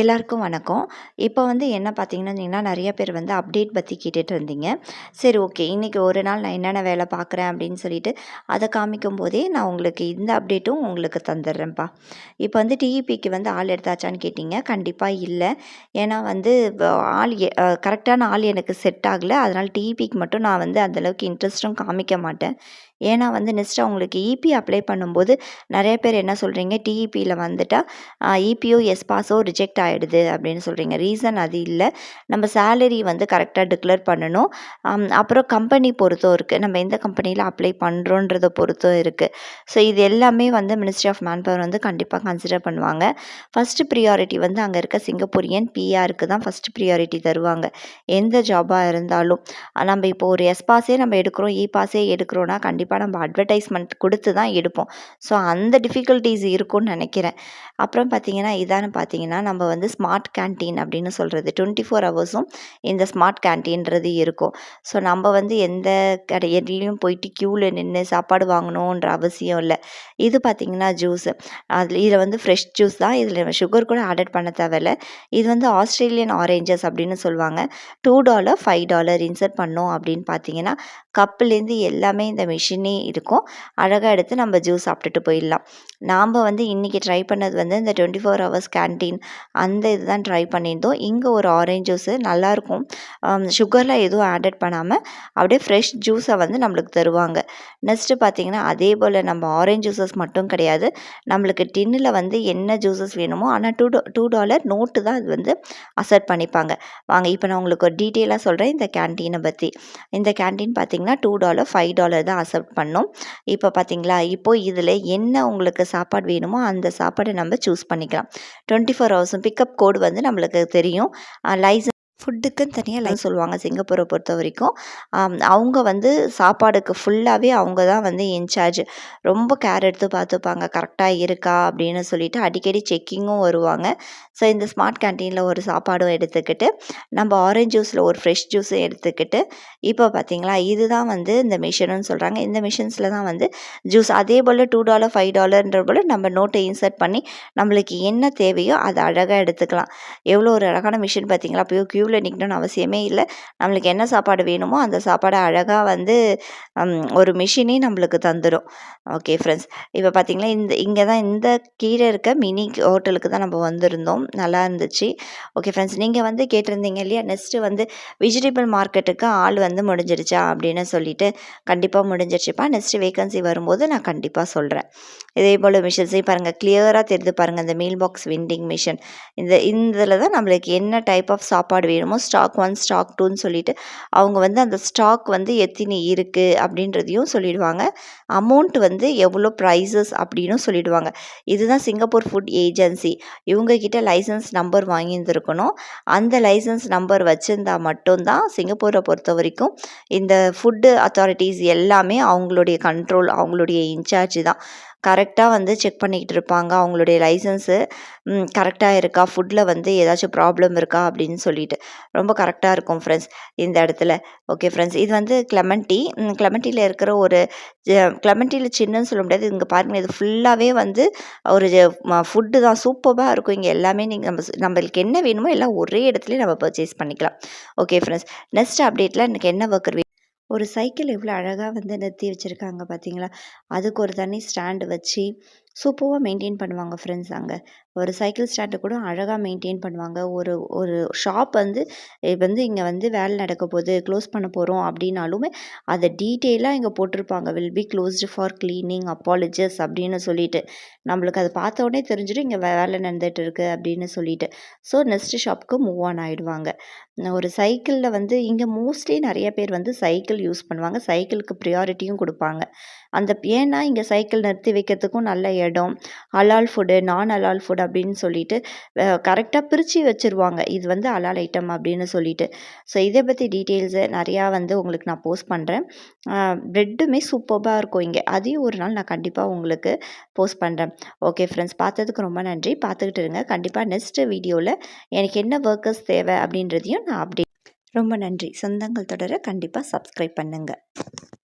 எல்லாருக்கும் வணக்கம். இப்போ வந்து என்ன பார்த்தீங்கன்னா நிறைய பேர் வந்து அப்டேட் பற்றி கேட்டுட்டு இருந்தீங்க. சரி ஓகே இன்றைக்கி ஒரு நாள் நான் என்னென்ன வேலை பார்க்குறேன் அப்படின்னு சொல்லிட்டு அதை காமிக்கும் போதே நான் உங்களுக்கு இந்த அப்டேட்டும் உங்களுக்கு தந்துடுறேன்ப்பா. இப்போ வந்து டிஇபிக்கு வந்து ஆள் எடுத்தாச்சான்னு கேட்டிங்க. கண்டிப்பாக இல்லை. ஏன்னா வந்து ஆள் கரெக்டான ஆள் எனக்கு செட் ஆகலை. அதனால் டிஇபிக்கு மட்டும் நான் வந்து அந்தளவுக்கு இன்ட்ரெஸ்ட்டும் காமிக்க மாட்டேன். ஏன்னா வந்து நெக்ஸ்ட் அவங்களுக்கு இபி அப்ளை பண்ணும்போது நிறைய பேர் என்ன சொல்கிறீங்க டிஇபியில் வந்துட்டால் இபிஓ எஸ் பாஸோ ரிஜெக்ட் ஆகிடுது அப்படின்னு சொல்கிறீங்க ரீசன் அது இல்லை. நம்ம சேலரி வந்து கரெக்டாக டிக்ளேர் பண்ணணும். அப்புறம் கம்பெனி பொறுத்தும் இருக்குது நம்ம எந்த கம்பெனியில் அப்ளை பண்ணுறோன்றத பொறுத்தும் இருக்குது ஸோ இது எல்லாமே வந்து மினிஸ்ட்ரி ஆஃப் மேன் பவர் வந்து கண்டிப்பாக கன்சிடர் பண்ணுவாங்க. ஃபஸ்ட்டு ப்ரியாரிட்டி வந்து அங்கே இருக்க சிங்கப்பூரியன் பிஆருக்கு தான் ஃபஸ்ட்டு ப்ரியாரிட்டி தருவாங்க. எந்த ஜாபாக இருந்தாலும். நம்ம இப்போ ஒரு எஸ் பாஸே நம்ம எடுக்கிறோம் இ பாஸே எடுக்கிறோன்னா கண்டிப்பாக கண்டிப்பாக நம்ம அட்வர்டைஸ்மெண்ட் கொடுத்து தான் எடுப்போம். ஸோ அந்த டிஃபிகல்ட்டிஸ் இருக்கும்னு நினைக்கிறேன். அப்புறம் பார்த்திங்கன்னா இதான்னு பார்த்தீங்கன்னா நம்ம வந்து ஸ்மார்ட் கேன்டீன் அப்படின்னு சொல்கிறது டுவெண்ட்டி ஃபோர் ஹவர்ஸும் இந்த ஸ்மார்ட் கேன்டீன்றது இருக்கும். ஸோ நம்ம வந்து எந்த கடையிலையும் போயிட்டு க்யூவில் நின்று சாப்பாடு வாங்கணுன்ற அவசியம் இல்லை. இது பார்த்திங்கன்னா ஜூஸ் அதில் இதில் வந்து ஃப்ரெஷ் ஜூஸ் தான். இதில் சுகர் கூட ஆடட் பண்ண தேவையில்ல. இது வந்து ஆஸ்திரேலியன் ஆரேஞ்சஸ் அப்படின்னு சொல்லுவாங்க. Two dollar five dollar insert பண்ணோம் அப்படின்னு பார்த்தீங்கன்னா கப்புலேருந்து எல்லாமே இந்த மிஷின் இருக்கும். அழகாக எடுத்து நம்ம ஜூஸ் சாப்பிட்டுட்டு போயிடலாம். நாம் வந்து இன்றைக்கி ட்ரை பண்ணது வந்து இந்த டுவெண்ட்டி ஃபோர் ஹவர்ஸ் கேன்டீன் அந்த இது தான் ட்ரை பண்ணியிருந்தோம். இங்கே ஒரு ஆரஞ்ச் ஜூஸு நல்லாயிருக்கும் சுகர்லாம் எதுவும் ஆடட் பண்ணாமல் அப்படியே ஃப்ரெஷ் ஜூஸை வந்து நம்மளுக்கு தருவாங்க. நெக்ஸ்ட்டு பார்த்திங்கன்னா அதே போல் நம்ம ஆரஞ்ச் ஜூஸஸ் மட்டும் கிடையாது. நம்மளுக்கு டின்னில் வந்து என்ன ஜூஸஸ் வேணுமோ ஆனால் டூ டூ டாலர் நோட்டு தான் அது வந்து அசர்ட் பண்ணிப்பாங்க. வாங்க இப்போ நான் உங்களுக்கு ஒரு டீட்டெயிலாக சொல்கிறேன் இந்த கேன்டீனை பற்றி இந்த கேன்டீன் பார்த்திங்கன்னா டூ டாலர் ஃபைவ் டாலர் தான் அசப்ட் பண்ணோம். இப்போ பார்த்தீங்களா இப்போது இதில் என்ன உங்களுக்கு சாப்பாடு வேணுமோ அந்த சாப்பாடை நம்ம சூஸ் பண்ணிக்கலாம். டுவெண்ட்டி ஃபோர் ஹவர்ஸும் பிக்கப் கோடு வந்து நம்மளுக்கு தெரியும். லைசன்ஸ் ஃபுட்டுக்குன்னு தனியாக லைன் சொல்லுவாங்க சிங்கப்பூரை பொறுத்த வரைக்கும். அவங்க வந்து சாப்பாடுக்கு ஃபுல்லாகவே அவங்க தான் வந்து இன்சார்ஜ் ரொம்ப கேர் எடுத்து பார்த்துப்பாங்க. கரெக்டாக இருக்கா அப்படின்னு சொல்லிட்டு அடிக்கடி செக்கிங்கும் வருவாங்க. ஸோ இந்த ஸ்மார்ட் கேன்டீனில் ஒரு சாப்பாடும் எடுத்துக்கிட்டு நம்ம ஆரஞ்ச் ஜூஸில் ஒரு ஃப்ரெஷ் ஜூஸும் எடுத்துக்கிட்டு இப்போ பார்த்தீங்களா இதுதான் வந்து இந்த மிஷினுன்னு சொல்கிறாங்க இந்த மிஷின்ஸில் தான் வந்து ஜூஸ் அதே போல் டூ டாலர் ஃபைவ் டாலர்ன்ற போல் நம்ம நோட்டை இன்சர்ட் பண்ணி நம்மளுக்கு என்ன தேவையோ அதை அழகாக எடுத்துக்கலாம். எவ்வளோ ஒரு அழகான மிஷின் பார்த்தீங்களா அப்போ க்யூ க்யூவில் நிற்கணும்னு அவசியமே இல்லை. நம்மளுக்கு என்ன சாப்பாடு வேணுமோ அந்த சாப்பாடை அழகாக வந்து ஒரு மிஷினே நம்மளுக்கு தந்துடும் ஓகே ஃப்ரெண்ட்ஸ். இப்போ பார்த்திங்களா இந்த இங்கே தான் இந்த கீழே இருக்க மினி ஹோட்டலுக்கு தான் நம்ம வந்திருந்தோம். நல்லா இருந்துச்சு. ஓகே ஃப்ரெண்ட்ஸ் நீங்கள் வந்து கேட்டிருந்தீங்க இல்லையா நெக்ஸ்ட்டு வந்து வெஜிடபிள் மார்க்கெட்டுக்கு ஆள் வந்து முடிஞ்சிருச்சா அப்படின்னு சொல்லிட்டு கண்டிப்பாக முடிஞ்சிருச்சுப்பா. நெக்ஸ்ட்டு வேகன்சி வரும்போது நான் கண்டிப்பாக சொல்கிறேன் இதே போல் மிஷின்ஸையும் பாருங்கள் கிளியராக தெரிந்து பாருங்கள் இந்த மீல் பாக்ஸ் விண்டிங் மிஷின் இந்த இதில் தான் நம்மளுக்கு என்ன டைப் ஆஃப் சாப்பாடு வேணும் வேணுமோ ஸ்டாக் ஒன் ஸ்டாக் டூன்னு சொல்லிட்டு அவங்க வந்து அந்த ஸ்டாக் வந்து எத்தினி இருக்குது அப்படின்றதையும் சொல்லிடுவாங்க. அமௌண்ட் வந்து எவ்வளோ ப்ரைஸஸ் அப்படின்னும் சொல்லிடுவாங்க. இதுதான் சிங்கப்பூர் ஃபுட் ஏஜென்சி இவங்கக்கிட்ட லைசன்ஸ் நம்பர் வாங்கியிருந்துருக்கணும். அந்த லைசன்ஸ் நம்பர் வச்சுருந்தா மட்டும்தான் சிங்கப்பூரை பொறுத்த வரைக்கும் இந்த ஃபுட்டு அத்தாரிட்டிஸ் எல்லாமே அவங்களுடைய கண்ட்ரோல் அவங்களுடைய இன்சார்ஜ் தான். கரெக்டாக வந்து செக் பண்ணிக்கிட்டு இருப்பாங்க. அவங்களுடைய லைசன்ஸு கரெக்டாக இருக்கா? ஃபுட்டில் வந்து ஏதாச்சும் ப்ராப்ளம் இருக்கா? அப்படின்னு சொல்லிட்டு. ரொம்ப கரெக்டாக இருக்கும் ஃப்ரெண்ட்ஸ் இந்த இடத்துல. ஓகே ஃப்ரெண்ட்ஸ் இது வந்து கிளமண்டி கிளமண்டியில் இருக்கிற ஒரு கிளமண்டியில் சின்னன்னு சொல்ல முடியாது. இங்கே பாருங்கள் இது ஃபுல்லாகவே வந்து ஒரு ஃபுட்டு தான். சூப்பராக இருக்கும். இங்கே எல்லாமே நீங்கள் நம்ம நம்மளுக்கு என்ன வேணுமோ எல்லாம் ஒரே இடத்துலையும் நம்ம பர்ச்சேஸ் பண்ணிக்கலாம். ஓகே ஃப்ரெண்ட்ஸ் நெக்ஸ்ட் அப்டேட்டில் எனக்கு என்ன ஒர்க்கர் ஒரு சைக்கிள் எவ்வளோ அழகாக வந்து நிறுத்தி வச்சுருக்காங்க பார்த்தீங்களா அதுக்கு ஒரு தனி ஸ்டாண்டு வச்சு சூப்பராக மெயின்டைன் பண்ணுவாங்க ஃப்ரெண்ட்ஸ் அங்கே. ஒரு சைக்கிள் ஸ்டாண்டை கூட அழகாக மெயின்டைன் பண்ணுவாங்க. ஒரு ஒரு ஷாப் வந்து வந்து இங்கே வந்து வேலை நடக்க போகுது க்ளோஸ் பண்ண போகிறோம் அப்படின்னாலுமே அதை டீட்டெயிலாக இங்கே போட்டிருப்பாங்க. Will be closed for cleaning apologies அப்படின்னு சொல்லிட்டு. நம்மளுக்கு அதை பார்த்த உடனே தெரிஞ்சிடும் இங்கே வேலை நடந்துகிட்டு இருக்குது அப்படின்னு சொல்லிட்டு. ஸோ நெக்ஸ்ட் ஷாப்புக்கு மூவ் ஆன் ஆகிடுவாங்க ஒரு சைக்கிளில் வந்து இங்கே மோஸ்ட்லி நிறைய பேர் வந்து சைக்கிள் யூஸ் பண்ணுவாங்க. சைக்கிளுக்கு ப்ரியாரிட்டியும் கொடுப்பாங்க. அந்த ஏன்னா இங்கே சைக்கிள் நிறுத்தி வைக்கிறதுக்கும் நல்ல இடம் அலால் ஃபுட்டு நான் அலால் ஃபுட் அப்படின்னு சொல்லிட்டு கரெக்டாக பிரித்து வச்சுருவாங்க. இது வந்து அலால் ஐட்டம் அப்படின்னு சொல்லிட்டு. ஸோ இதை பற்றி டீட்டெயில்ஸு நிறையா வந்து உங்களுக்கு நான் போஸ்ட் பண்ணுறேன் ப்ரெட்டுமே சூப்பராக இருக்கும் இங்கே. அதையும் ஒரு நாள் நான் கண்டிப்பாக உங்களுக்கு போஸ்ட் பண்ணுறேன் ஓகே ஃப்ரெண்ட்ஸ் பார்த்ததுக்கு ரொம்ப நன்றி. பார்த்துக்கிட்டு இருங்க. கண்டிப்பாக நெக்ஸ்ட்டு வீடியோவில் எனக்கு என்ன ஒர்க்கர்ஸ் தேவை அப்படின்றதையும் நான் அப்டேட் ரொம்ப நன்றி. சொந்தங்கள் தொடர கண்டிப்பாக சப்ஸ்கிரைப் பண்ணுங்கள்